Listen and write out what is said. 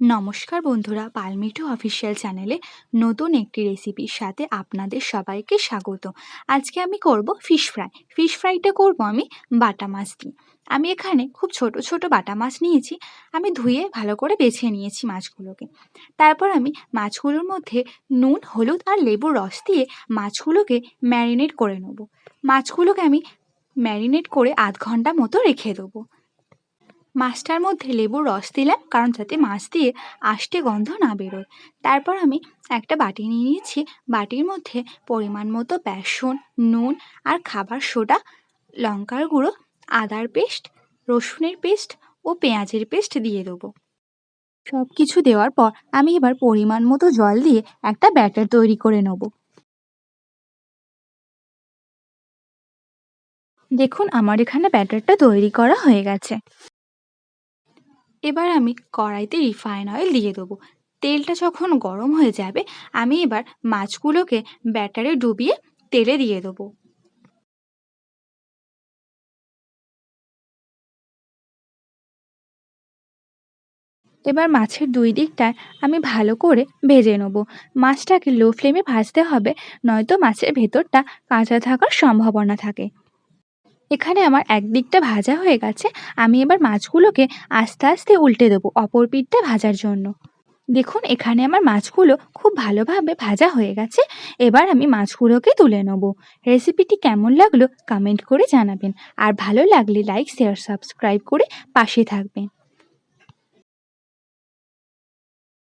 নমস্কার বন্ধুরা, পালমিঠু অফিসিয়াল চ্যানেলে নতুন একটি রেসিপির সাথে আপনাদের সবাইকে স্বাগত। আজকে আমি করব ফিশ ফ্রাই ফিশ ফ্রাইটা করব আমি বাটা মাছ দিয়ে। আমি এখানে খুব ছোট ছোট বাটা মাছ নিয়েছি। আমি ধুয়ে ভালো করে বেছে নিয়েছি মাছগুলোকে। তারপর আমি মাছগুলোর মধ্যে নুন, হলুদ আর লেবুর রস দিয়ে মাছগুলোকে ম্যারিনেট করে নেব। মাছগুলোকে আমি ম্যারিনেট করে আধ ঘণ্টা মতো রেখে দেবো। মাছটার মধ্যে লেবুর রস দিলাম, কারণ যাতে মাছ দিয়ে আষ্টে গন্ধ না বেরোয়। তারপর আমি একটা বাটি নিয়ে নিয়েছি। বাটির মধ্যে পরিমাণ মতো বেসন, নুন আর খাবার সোডা, লঙ্কার গুঁড়ো, আদার পেস্ট, রসুনের পেস্ট ও পেঁয়াজের পেস্ট দিয়ে দেবো। সব কিছু দেওয়ার পর আমি এবার পরিমাণ মতো জল দিয়ে একটা ব্যাটার তৈরি করে নেব। দেখুন, আমার এখানে ব্যাটারটা তৈরি করা হয়ে গেছে। এবার আমি কড়াইতে রিফাইন অয়েল দিয়ে দেবো। তেলটা যখন গরম হয়ে যাবে, আমি এবার মাছগুলোকে ব্যাটারে ডুবিয়ে তেলে দিয়ে দেবো। এবার মাছের দুই দিকটায় আমি ভালো করে ভেজে নেব। মাছটাকে লো ফ্লেমে ভাজতে হবে, নয়তো মাছের ভেতরটা কাঁচা থাকার সম্ভাবনা থাকে। এখানে আমার একদিকটা ভাজা হয়ে গেছে, আমি এবার মাছগুলোকে আস্তে আস্তে উল্টে দেবো অপর পিঠটা ভাজার জন্য। দেখুন, এখানে আমার মাছগুলো খুব ভালোভাবে ভাজা হয়ে গেছে, এবার আমি মাছগুলোকে তুলে নেব। রেসিপিটি কেমন লাগল কমেন্ট করে জানাবেন, আর ভালো লাগলে লাইক, শেয়ার, সাবস্ক্রাইব করে পাশে থাকবেন।